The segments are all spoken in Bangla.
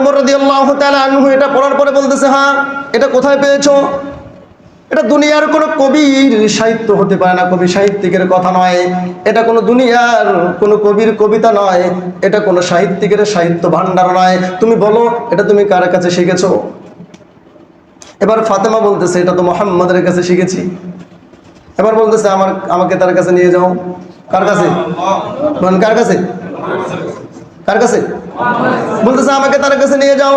উমর আনহু এটা পড়ার পরে বলতেছে হ্যাঁ এটা কোথায় পেয়েছ? এটা দুনিয়ার কোনো কবির সাহিত্য হতে পারে না কবি সাহিত্যিকের কথা নয়। এটা কোনো দুনিয়ার কোনো কবির কবিতা নয়। এটা কোনো সাহিত্যিকের সাহিত্য ভান্ডার নয়। তুমি বলো এটা তুমি কার কাছে শিখেছো? এবার ফাতেমা বলতেছে এটা তো মোহাম্মদের কাছে শিখেছি। এবার বলতেছে আমার আমাকে তার কাছে নিয়ে যাও। কার কাছে? কার কাছে? কার কাছে? বলতেছে, আমাকে তার কাছে নিয়ে যাও।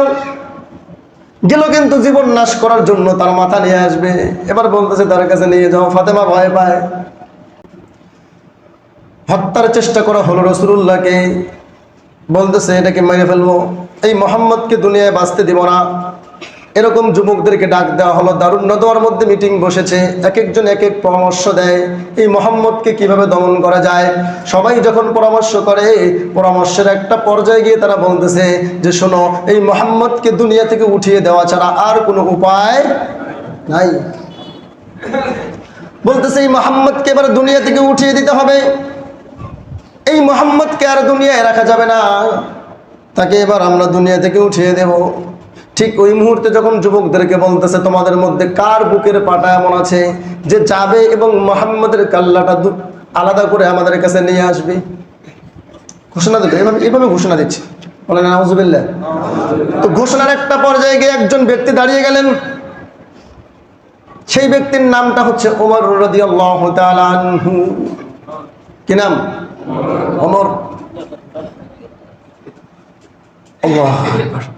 গেল কিন্তু জীবন নাশ করার জন্য তার মাথা নিয়ে আসবে। এবার বলতেছে, তার কাছে নিয়ে যাও। ফাতেমা ভয় পায়। হত্যার চেষ্টা করা হলো রসুল্লাহকে বলতেছে, এটাকে মেরে ফেলব। এই মোহাম্মদকে দুনিয়ায় বাঁচতে দিব না। এরকম যুবকদেরকে ডাক দেওয়া হলো। দারুণ নদোয়ার মধ্যে মিটিং বসেছে। এক একজন এক এক পরামর্শ দেয়। এই মোহাম্মদকে কীভাবে দমন করা যায়? সবাই যখন পরামর্শ করে, পরামর্শের একটা পর্যায়ে গিয়ে তারা বলতেছে যে, শোনো, এই মোহাম্মদকে দুনিয়া থেকে উঠিয়ে দেওয়া ছাড়া আর কোনো উপায় নাই। বলতেছে, এই মোহাম্মদকে এবার দুনিয়া থেকে উঠিয়ে দিতে হবে। এই মোহাম্মদকে আর দুনিয়ায় রাখা যাবে না। তাকে এবার আমরা দুনিয়া থেকে উঠিয়ে দেব। ঠিক ওই মুহূর্তে যখন যুবকদেরকে বলতেছে, তোমাদের মধ্যে কার বুকের পাটা এমন আছে যে যাবে এবং মোহাম্মদের কাল্লাটা আলাদা করে আমাদের কাছে নিয়ে আসবে? ঘোষণা দিল। এভাবে এভাবে ঘোষণা দিচ্ছে। বলেন, নাউজুবিল্লাহ। তো ঘোষণার একটা পর্যায়ে গিয়ে একজন ব্যক্তি দাঁড়িয়ে গেলেন। সেই ব্যক্তির নামটা হচ্ছে ওমর রাদিয়াল্লাহু কি নাম? ওমর। আল্লাহ।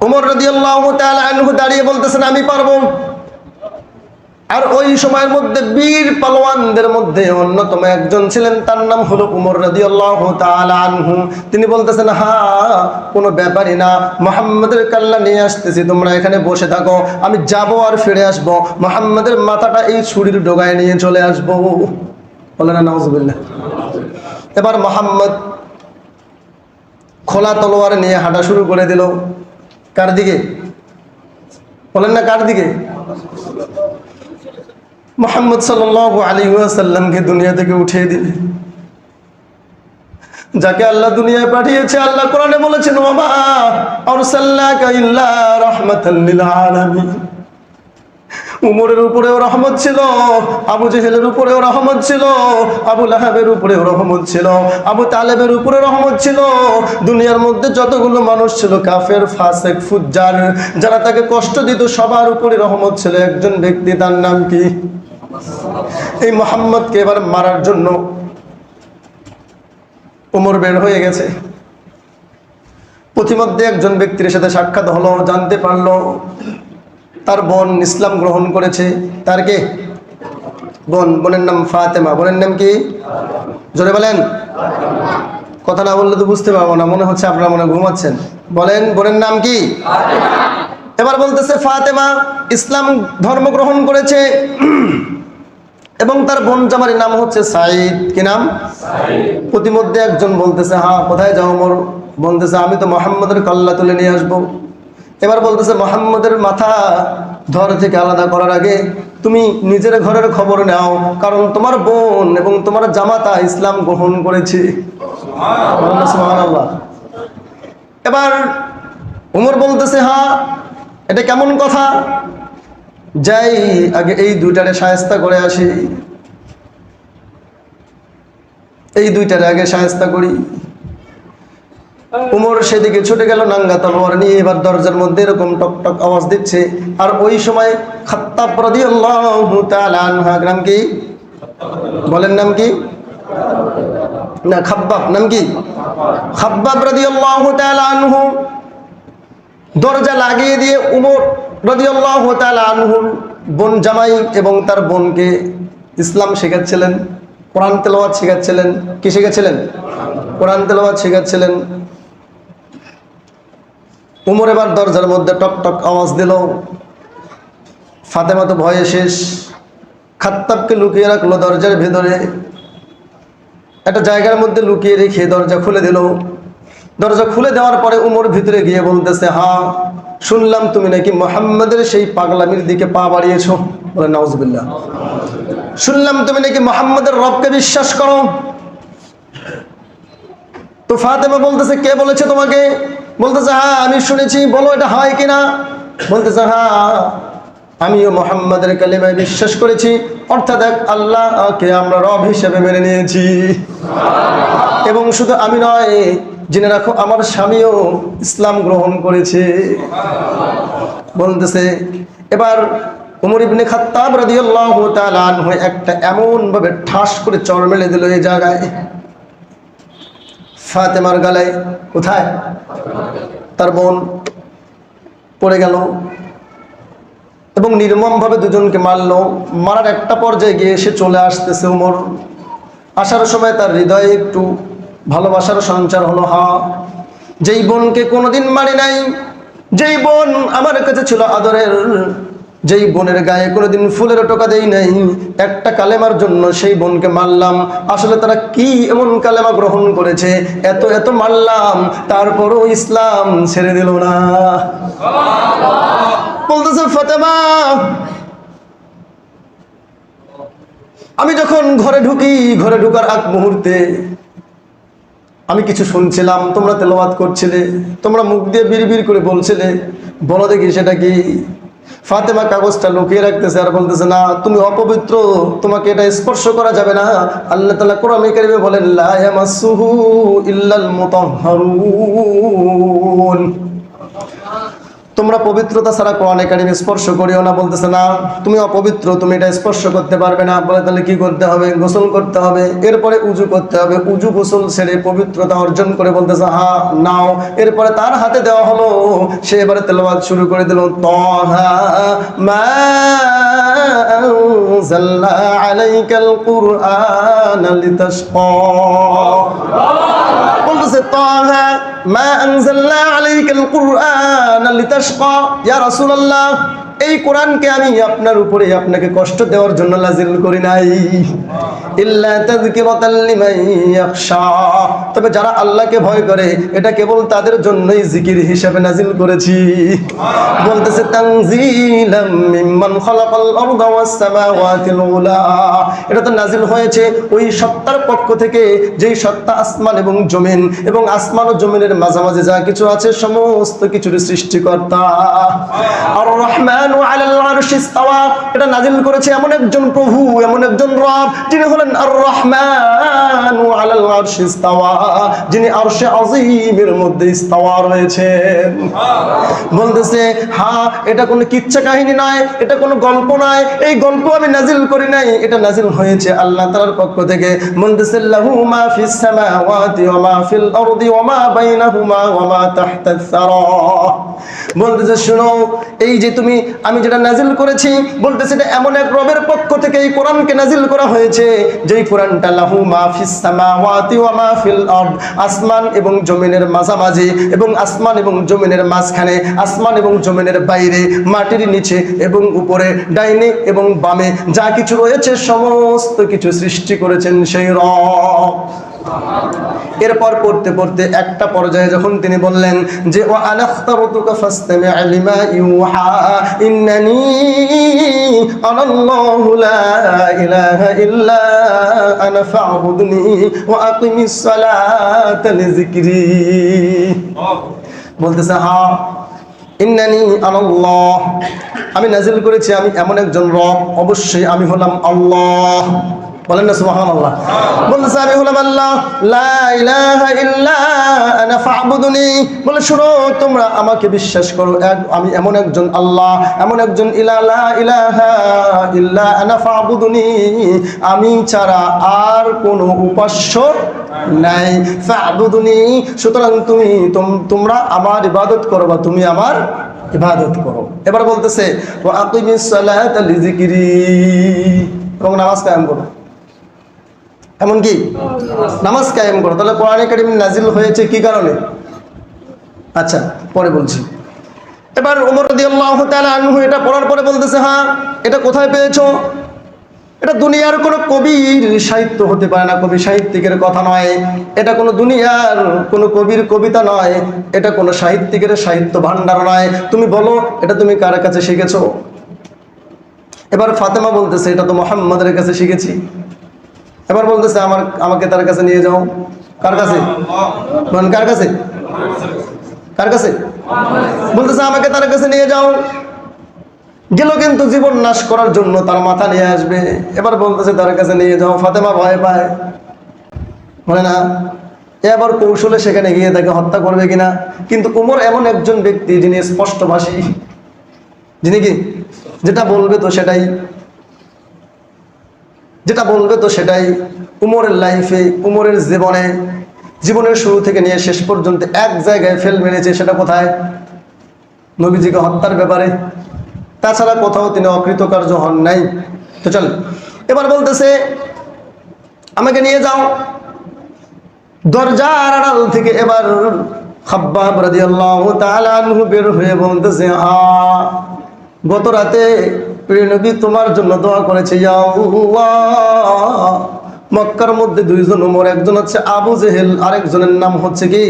ওমর রাদিয়াল্লাহু তাআলা আনহু দাঁড়িয়ে বলতেছেন, আমি পারব। আর ওই সময়ের মধ্যে বীর পালোয়ানদের মধ্যে অন্যতম একজন ছিলেন, তার নাম হলো উমর রাদিয়াল্লাহু তাআলা আনহু। তিনি বলতেছেন, হা, কোনো ব্যাপারই না, মোহাম্মদের কাল্লা নিয়ে আসতেছি, তোমরা এখানে বসে থাকো, আমি যাব আর ফিরে আসব। মোহাম্মদের মাথাটা এই ছুরির ডোগায় নিয়ে চলে আসব। বলে না এবার মোহাম্মদ খোলা তলোয়ার নিয়ে হাঁটা শুরু করে দিল। কার দিকে? বলেন না কার দিকে? মোহাম্মদ সাল্লাল্লাহু আলাইহি ওয়াসাল্লামকে দুনিয়া থেকে উঠিয়ে দিবে যাকে আল্লাহ দুনিয়ায় পাঠিয়েছে, আল্লাহ কোরআনে বলেছেন ওমা আরসালনাকা ইল্লা রাহমাতাল লিল আলামিন। উমরের উপরেও রহমত ছিল, আবু জেহেলের উপরেও রহমত ছিল, আবু লাহাবের উপরেও রহমত ছিল, আবু তালেবের উপরে রহমত ছিল। দুনিয়ার মধ্যে যতগুলো মানুষ ছিল, কাফের, ফাসেক, ফুজ্জার, যারা তাকে কষ্ট দিত, সবার উপরে রহমত ছিল। একজন ব্যক্তি, তার নাম কি? এই মোহাম্মদকে এবার মারার জন্য উমর বের হয়ে গেছে। প্রতিমধ্যে একজন ব্যক্তির সাথে সাক্ষাৎ হলো, জানতে পারল তার বোন ইসলাম গ্রহণ করেছে। তার কে? বোন বোনের নাম ফাতেমা। বোনের নাম কি? জোরে বলেন। কথা না বললে তো বুঝতে পারব না মনে হচ্ছে আপনারা মনে ঘুমাচ্ছেন। বলেন বোনের নাম কি? এবার বলতেছে ফাতেমা ইসলাম ধর্ম গ্রহণ করেছে। এবং তার বোন জামারির নাম হচ্ছে সাইদ কি নাম? প্রতিমধ্যে একজন বলতেছে হ্যাঁ কোথায় যাও মোর? বলতেছে আমি তো মোহাম্মদের কল্লা তুলে নিয়ে আসব। এবার বলতেছে, মোহাম্মদের মাথা ধর থেকে আলাদা করার আগে তুমি নিজের ঘরের খবর নাও, কারণ তোমার বোন এবং তোমার জামাতা ইসলাম গ্রহণ করেছে। এবার উমর বলতেছে, হা, এটা কেমন কথা? যাই, আগে এই দুইটারে সায়স্তা করে আসি। এই দুইটারে আগে সায়স্তা করি। উমর সেদিকে ছুটে গেল নাঙ্গা তলোয়ার নিয়ে, এবার দরজার মধ্যে এরকম টক টক আওয়াজ দিচ্ছে। আর ওই সময় খাত্তাব রাদিয়াল্লাহু তাআলা নাম কি? বলেন নাম কি? না, খাব্বাব, নাম কি? খাব্বাব রাদিয়াল্লাহু তাআলা আনহু। দরজা লাগিয়ে দিয়ে উমর রাদিয়াল্লাহু তাআলা আনহু বোন জামাই এবং তার বোনকে ইসলাম শেখাচ্ছিলেন, কোরআন তেলাওয়াত শেখাচ্ছিলেন। কি শেখাচ্ছিলেন? কোরআন তেলাওয়াত শেখাচ্ছিলেন। উমর এবার দরজার মধ্যে টক টক আওয়াজ দিল। ফাতেমা তো ভয়ে শেষ। খাত্তাবকে লুকিয়ে রাখল দরজার ভেতরে। একটা জায়গার মধ্যে লুকিয়ে রেখে দরজা খুলে দিল। দরজা খুলে দেওয়ার পরে উমর ভিতরে গিয়ে বলতেছে, হা, শুনলাম তুমি নাকি মোহাম্মদের সেই পাগলামির দিকে পা বাড়িয়েছ। বলে নওয়াজবিল্লাহ শুনলাম তুমি নাকি মোহাম্মদের রবকে বিশ্বাস করো? তো ফাতেমা বলতেছে, কে বলেছে তোমাকে? বলতেছে হ্যাঁ আমি শুনেছি বলো এটা হয় কিনা? বলতেছে হ্যাঁ আমিও মোহাম্মদের কালিমায় বিশ্বাস করেছি। অর্থাৎ এক আল্লাহকে আমরা রব হিসেবে মেনে নিয়েছি। এবং শুধু আমি নয় জেনে রাখো আমার স্বামীও ইসলাম গ্রহণ করেছে। বলতেছে এবার উমর ইবনে খাত্তাব রাদিয়াল্লাহু তাআলা আনহু একটা এমন ভাবে ঠাস করে চর মেলে দিল এই জায়গায়। ফাতেমার গালায়, কোথায়? তার বোন পড়ে গেল এবং নির্মমভাবে দুজনকে মারলো। মারার একটা পর্যায়ে গিয়ে সে চলে আসতেছে উমর আসার সময় তার হৃদয়ে একটু ভালোবাসার সঞ্চার হলো, হা, যেই বোনকে কোনোদিন মারি নাই, যেই বোন আমার কাছে ছিল আদরের যেই বোনের গায়ে কোনোদিন ফুলের টোকা দেই নাই, একটা কালেমার জন্য সেই বোনকে মারলাম। আসলে তারা কি এমন কালেমা গ্রহণ করেছে? এত এত মারলাম, তারপরও ইসলাম ছেড়ে দিল না। বলতেছে, ফতেমা, আমি যখন ঘরে ঢুকি, ঘরে ঢুকার আগ মুহূর্তে আমি কিছু শুনছিলাম, তোমরা তেলাওয়াত করছিলে, তোমরা মুখ দিয়ে বিড়বিড় করে বলছিলে। বলো দেখি সেটা কি? ফাতেমা কাগজটা লুকিয়ে রাখতেছে আর বলতেছে, না, তুমি অপবিত্র, তোমাকে এটা স্পর্শ করা যাবে না। আল্লাহ তালা কোরআনে কারিমে বলেন লাহু ইল্লাল মুতাহহারুন তোমরা পবিত্রতা ছাড়া কোরআনে কারিমে স্পর্শ করিও না বলতেছে, না, তুমি অপবিত্র, তুমি এটা স্পর্শ করতে পারবে না। বলে তাহলে কি করতে হবে? গোসল করতে হবে। এরপরে উজু করতে হবে। উজু গোসল ছেড়ে পবিত্রতা অর্জন করে বলতেছে, হা, নাও। এরপরে তার হাতে দেওয়া হলো। সে এবারে তেলাওয়াত শুরু করে দিল, তহা মা কুরআন বলতেছে তাহা মা আনজালনা আলাইকাল কুরআন লিতাশকা ইয়া রাসূলুল্লাহ এই কোরআনকে আমি আপনার উপরে আপনাকে কষ্ট দেওয়ার জন্য নাজিল করি নাই। তবে যারা আল্লাহকে ভয় করে, এটা কেবল তাদের জন্যই জিকির হিসেবে নাজিল করেছি। বলতেছে এটা তো নাজিল হয়েছে ওই সত্তার পক্ষ থেকে, যেই সত্তা আসমান এবং জমিন, এবং আসমান ও জমিনের মাঝামাঝি যা কিছু আছে, সমস্ত কিছুর সৃষ্টিকর্তা। আর রহমান ইস্তাওয়া। এটা নাজিল করেছে এমন একজন প্রভু, এমন একজন রব, যিনি হলেন আর রহমান আলাল আরশি ইস্তাওয়া। যিনি মধ্যে ইস্তাওয়া রয়েছেন। বলতেছে হ্যাঁ এটা কোনো কিচ্ছা কাহিনী নয় এটা কোনো গল্প নয় এই গল্প আমি নাজিল করি নাই। এটা নাজিল হয়েছে আল্লাহ তাআলার পক্ষ থেকে। বলতেছে, লাহু মা ফিস সামাওয়াতি ওয়া মা ফিল আরদি ওয়া মা বাইনাহুমা ওয়া মা তাহতাস সারা। বলতেছে, শুনো, এই যে তুমি আমি যেটা নাজিল করেছি, বলতেছে এটা এমন এক রবের পক্ষ থেকে এই কোরআনকে নাজিল করা হয়েছে, যেই কোরআনটা লাহু মা ফিস সামাওয়াতি ওয়া আরদ, আসমান এবং জমিনের মাঝামাঝি এবং আসমান এবং জমিনের মাঝখানে, আসমান এবং জমিনের বাইরে, মাটির নিচে এবং উপরে, ডাইনে এবং বামে, যা কিছু রয়েছে, সমস্ত কিছু সৃষ্টি করেছেন সেই রব। এরপর পড়তে পড়তে একটা পর্যায়ে যখন তিনি বললেন যে, ও আনাখতারতুকা ফাসতামি লিমা ইউহা, ইন্নানি ইল্লা বলতেছে হ্যাঁ ইন্নানি আনাল্লাহ, আমি নাজিল করেছি, আমি এমন একজন রব, অবশ্যই আমি হলাম আল্লাহ। বলেন না সুবহান আল্লাহ বলতেছে আমি হলাম আল্লাহ লা ইলাহা ইল্লা আনা ফা'বুদুনি। বলে, শুনো, তোমরা আমাকে বিশ্বাস করো আমি এমন একজন আল্লাহ, এমন একজন ইলা, লা ইলাহা ইল্লা আনা ফা'বুদুনি। আমি ছাড়া আর কোনো উপাস্য নাই। ফা'বুদুনি, সুতরাং তুমি, তোম- তোমরা আমার ইবাদত করো বা তুমি আমার ইবাদত করো। এবার বলতেছে, ওয়া আকিমিস সালাতা লিযিকরি এবং নামাজ কায়েম করো। এমন কি নামাজ কায়েম করো। তাহলে কোরআনে কারিম নাজিল হয়েছে কি কারণে? আচ্ছা পরে বলছি। এবার উমর আনহু এটা পড়ার পরে বলতেছে হ্যাঁ এটা কোথায় পেয়েছ? এটা দুনিয়ার কোনো কবির সাহিত্য হতে পারে না, কবি সাহিত্যিকের কথা নয়। এটা কোনো দুনিয়ার কোনো কবির কবিতা নয়। এটা কোনো সাহিত্যিকের সাহিত্য ভান্ডার নয়। তুমি বলো, এটা তুমি কার কাছে শিখেছো? এবার ফাতেমা বলতেছে, এটা তো মোহাম্মদের কাছে শিখেছি। এবার বলতেছে, আমার, আমাকে তার কাছে নিয়ে যাও। কার কাছে? বলেন, কার কাছে? কার কাছে? বলতেছে, আমাকে তার কাছে নিয়ে যাও। গেল কিন্তু জীবন নাশ করার জন্য তার মাথা নিয়ে আসবে। এবার বলতেছে, তার কাছে নিয়ে যাও। ফাতেমা ভয় পায়। বলে, না, এ কৌশলে সেখানে গিয়ে তাকে হত্যা করবে কিনা? কিন্তু উমর এমন একজন ব্যক্তি যিনি স্পষ্টভাষী। যিনি কি? যেটা বলবে তো সেটাই। যেটা বলবে তো সেটাই উমরের লাইফে উমরের জীবনে, জীবনের শুরু থেকে নিয়ে শেষ পর্যন্ত এক জায়গায় ফেল মেরেছে, সেটা কোথায়? নবীজিকে হত্যার ব্যাপারে। তাছাড়া কোথাও তিনি অকৃতকার্য হন নাই। তো চল, এবার বলতেছে, আমাকে নিয়ে যাও। দরজার আড়াল থেকে এবার খাব্বাব আনহু বের হয়ে বলতেছে, আ, গত রাতে প্রিয় তোমার জন্য দোয়া করেছে মক্কার মধ্যে দুইজন ওমর একজন হচ্ছে আবু জেহেল, আরেকজনের নাম হচ্ছে কি?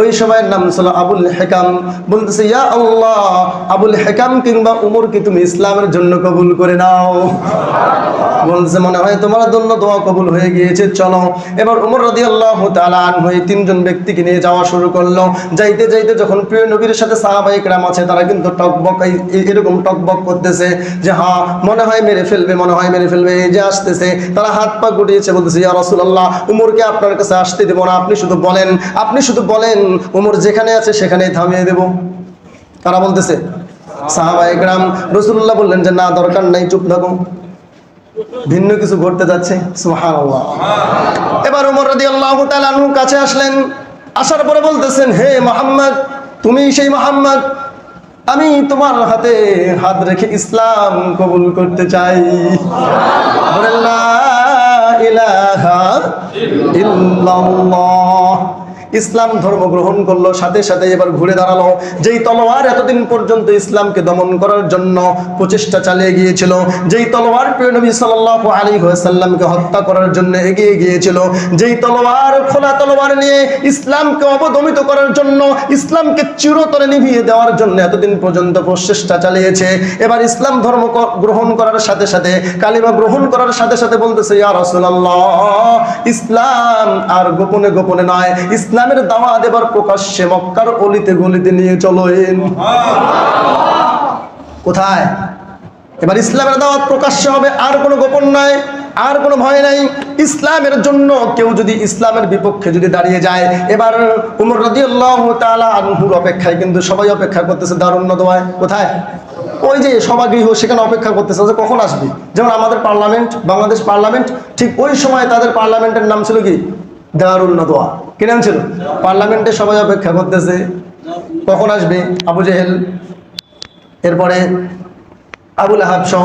ওই সময়ের নাম ছিল আবুল হেকাম। বলতেছে, ইয়া আল্লাহ, আবুল হেকাম কিংবা উমরকে তুমি ইসলামের জন্য কবুল করে নাও। বলছে মনে হয় তোমার জন্য দোয়া কবুল হয়ে গিয়েছে, চলো। এবার উমর রাদি আল্লাহ হয়ে তিনজন ব্যক্তিকে নিয়ে যাওয়া শুরু করল। যাইতে যাইতে যখন প্রিয় নবীর সাথে সাহাবাহিক রাম আছে, তারা কিন্তু টকবক এরকম টকবক করতেছে যে হ্যাঁ মনে হয় মেরে ফেলবে, মনে হয় মেরে ফেলবে। এই যে আসতেছে, তারা হাত পা গুটিয়েছে, বলতেছে, ইয়া রাসূলুল্লাহ, উমরকে আপনার কাছে আসতে দেবো না, আপনি শুধু বলেন আপনি শুধু বলেন উমর যেখানে আছে সেখানেই থামিয়ে দেব। তারা বলতেছে সাহাবাহিক রাম রসুল্লাহ বললেন যে না দরকার নাই চুপ থাকো। ভিন্ন কিছু ঘটতে যাচ্ছে। এবার উমর কাছে আসলেন। আসার পরে বলতেছেন হে মোহাম্মদ তুমি সেই মোহাম্মদ আমি তোমার হাতে হাত রেখে ইসলাম কবুল করতে চাই। বলেন, ইলাহা ইল্লাল্লাহ। ইসলাম ধর্ম গ্রহণ করল, সাথে সাথে এবার ঘুরে দাঁড়াল। যেই তলোয়ার এতদিন পর্যন্ত ইসলামকে দমন করার জন্য প্রচেষ্টা চালিয়ে গিয়েছিল, যেই তলোয়ার প্রিয় নবী সাল্লাল্লাহু আলাইহি ওয়াসাল্লামকে হত্যা করার জন্য এগিয়ে গিয়েছিল, যেই তলোয়ার খোলা তলোয়ার নিয়ে ইসলামকে অবদমিত করার জন্য, ইসলামকে চিরতরে নিভিয়ে দেওয়ার জন্য এতদিন পর্যন্ত প্রচেষ্টা চালিয়েছে। এবার ইসলাম ধর্ম গ্রহণ করার সাথে সাথে, কালিমা গ্রহণ করার সাথে সাথে বলতেছে, ইয়া রাসূলুল্লাহ, ইসলাম আর গোপনে গোপনে নয় ইসলামের দাওয়াত এবার প্রকাশ্যে মক্কার অলিতে গলিতে নিয়ে চলেন কোথায়? এবার ইসলামের দাওয়াত প্রকাশ্যে হবে, আর কোনো গোপন নয় আর কোনো ভয় নাই। ইসলামের জন্য কেউ যদি ইসলামের বিপক্ষে যদি দাঁড়িয়ে যায়, এবার উমর আনহুর অপেক্ষায় কিন্তু সবাই অপেক্ষা করতেছে দারুণ্য দোয়ায়। কোথায়? ওই যে সভাগৃহ, সেখানে অপেক্ষা করতেছে যে কখন আসবে? যেমন আমাদের পার্লামেন্ট, বাংলাদেশ পার্লামেন্ট, ঠিক ওই সময় তাদের পার্লামেন্টের নাম ছিল কি? দারুণ্য দোয়া। কি নাম ছিল পার্লামেন্টে সবাই অপেক্ষা করতেছে। কখন আসবে? আবু জেহেল। এরপরে আবুল আহাব সহ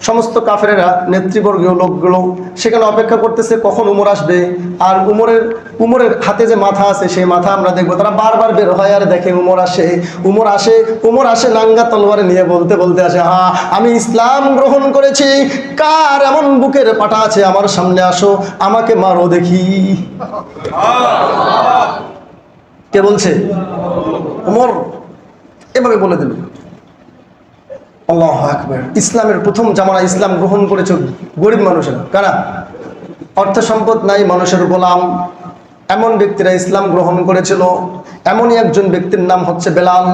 সমস্ত কাফেরেরা নেতৃবর্গীয় লোকগুলো সেখানে অপেক্ষা করতেছে কখন উমর আসবে? আর উমরের উমরের হাতে যে মাথা আছে সেই মাথা আমরা দেখব। তারা বারবার বের হয় আর দেখে উমর আসে উমর আসে উমর আসে নাঙ্গা তলোয়ারে নিয়ে বলতে বলতে আসে হ্যাঁ আমি ইসলাম গ্রহণ করেছি কার এমন বুকের পাটা আছে আমার সামনে আসো আমাকে মারো দেখি। কে বলছে? উমর। এভাবে বলে দিল আল্লাহ আকবার। ইসলামের প্রথম জামানা ইসলাম গ্রহণ করেছে গরিব মানুষেরা। কারা? অর্থ সম্পদ নাই, মানুষের গোলাম। এমন ব্যক্তিরা ইসলাম গ্রহণ করেছিল। এমনই একজন ব্যক্তির নাম হচ্ছে বেলাল।